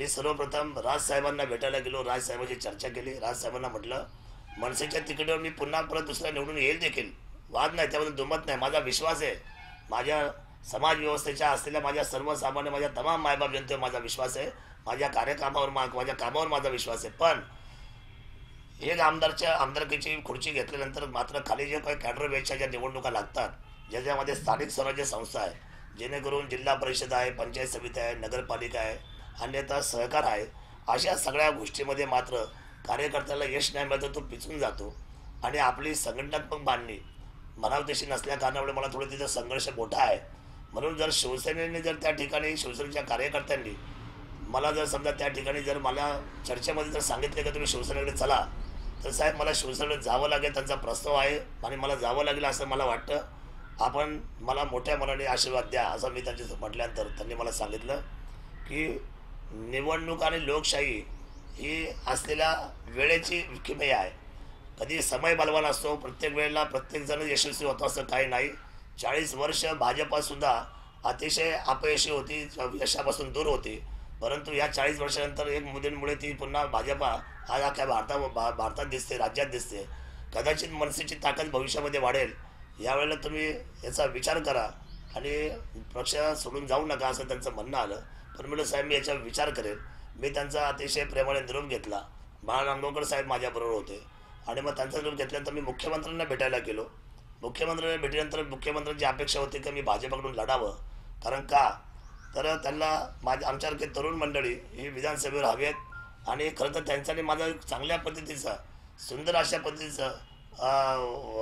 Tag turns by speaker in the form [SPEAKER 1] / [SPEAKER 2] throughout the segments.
[SPEAKER 1] मी सर्वप्रथम राजसाहेबांना भेटायला गेलो राजसाहेबांची चर्चा केली. राजसाहेबांना म्हटलं मनसेच्या तिकीटावर मी पुन्हा परत दुसऱ्या निवडून येईल देखील. वाद नाही त्याबद्दल दुमत नाही. माझा विश्वास आहे. माझ्या समाज व्यवस्थेच्या असलेल्या माझ्या सर्वसामान्य माझ्या तमाम मायबाप जनतेवर माझा विश्वास आहे. माझ्या कार्यकामावर मा माझ्या कामावर माझा विश्वास आहे. पण एक आमदारच्या आमदारकीची खुर्ची घेतल्यानंतर मात्र खाली जे काही कॅडर बेसच्या ज्या निवडणुका लागतात ज्याच्यामध्ये स्थानिक स्वराज्य संस्था आहे जेणेकरून जिल्हा परिषद आहे पंचायत समिती आहे नगरपालिका आहे अन्यथा सहकार आहे. अशा सगळ्या गोष्टीमध्ये मात्र कार्यकर्त्याला यश नाही मिळतं तो पिचून जातो. आणि आपली संघटनात्मक बांधणी म्हणावी तशी नसल्या कारणामुळे मला थोडं तिथं संघर्ष मोठा आहे. म्हणून जर शिवसेनेने जर त्या ठिकाणी शिवसेनेच्या कार्यकर्त्यांनी मला जर समजा त्या ठिकाणी जर मला चर्चेमध्ये जर सांगितले की तुम्ही शिवसेनेकडे चला तर साहेब मला शिवसेनेकडे जावं लागेल त्यांचा प्रस्ताव आहे आणि मला जावं लागेल असं मला वाटतं. आपण मला मोठ्या मनाने आशीर्वाद द्या असं मी त्यांच्या म्हटल्यानंतर त्यांनी मला सांगितलं की निवडणूक आणि लोकशाही ही असलेल्या वेळेची किमया आहे. कधी समय बलवान असतो प्रत्येक वेळेला प्रत्येकजण यशस्वी होतो असं काही नाही. चाळीस वर्ष भाजपासुद्धा अतिशय अपयशी होती यशापासून दूर होती. परंतु या चाळीस वर्षानंतर एक मुलींमुळे ती पुन्हा भाजपा आज अख्या भारता भा भारतात दिसते राज्यात दिसते. कदाचित मनसेची ताकद भविष्यामध्ये वाढेल. यावेळेला तुम्ही याचा विचार करा आणि पक्ष सोडून जाऊ नका असं त्यांचं म्हणणं आलं. पण साहेब मी याच्यावर विचार करेन. मी त्यांचा अतिशय प्रेमाने निरोप घेतला. बाळा नांदोकर साहेब माझ्याबरोबर होते. आणि मग त्यांचा निरोप घेतल्यानंतर मी मुख्यमंत्र्यांना भेटायला गेलो. मुख्यमंत्र्यांना भेटल्यानंतर मुख्यमंत्र्यांची अपेक्षा होती की मी भाजपकडून लढावं. कारण का? तर त्यांना माझ्या आमच्यासारखे तरुण मंडळी ही विधानसभेवर हवी आहेत. आणि खरं तर त्यांच्याने माझा चांगल्या पद्धतीचा सुंदर अशा पद्धतीचं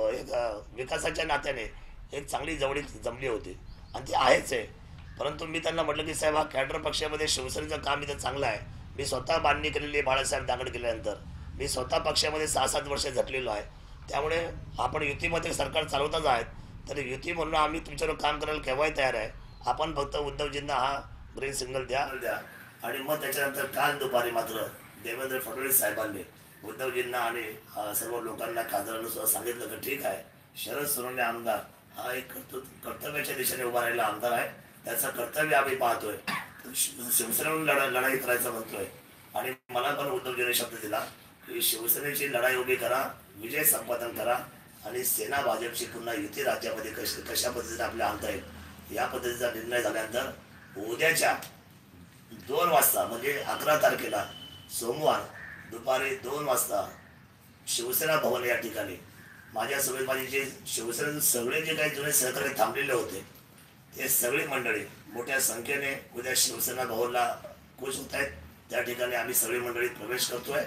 [SPEAKER 1] एक विकासाच्या नात्याने एक चांगली जवळीक जमली होती. आणि ती आहेच आहे. परंतु मी त्यांना म्हटलं की साहेब हा कॅडर पक्षामध्ये शिवसेनेचं काम इथं चांगलं आहे. मी स्वतः बांधणी केलेली आहे बाळासाहेब दांगड केल्यानंतर. मी स्वतः पक्षामध्ये सहा सात वर्ष झटलेलो आहे. त्यामुळे आपण युतीमध्ये सरकार चालवताच आहेत. तर युती म्हणून आम्ही तुमच्यावर काम करायला केव्हाही तयार आहे. आपण फक्त उद्धवजींना हा ग्रीन सिग्नल द्या. द्या आणि मग त्याच्यानंतर काल दुपारी मात्र देवेंद्र फडणवीस साहेबांनी उद्धवजींना आणि सर्व लोकांना खासदारांना सुद्धा सांगितलं की ठीक आहे. शरद सोनवणे आमदार हा एक कर्तव्याच्या दिशेने उभा राहिला आमदार आहे. त्याचं कर्तव्य आम्ही पाहतोय. तर शिव- लढा लढाई करायचं म्हणतोय. आणि मला पण उद्धवजीने शब्द दिला की शिवसेनेची लढाई उभी करा विजय संपादन करा आणि सेना भाजपची पुन्हा युती राज्यामध्ये कशी कशा पद्धतीने आपल्या आणता येईल या पद्धतीचा निर्णय झाल्यानंतर उद्याच्या दोन वाजता म्हणजे अकरा तारखेला सोमवार दुपारी दोन वाजता शिवसेना भवन या ठिकाणी. माझ्यासोबत माझे जे शिवसेनेचे सगळे जे काही जुने सहकारी थांबलेले होते ते सगळी मंडळी मोठ्या संख्येने उद्या शिवसेना भवनला खुश होत आहेत. त्या ठिकाणी आम्ही सगळी मंडळी प्रवेश करतोय.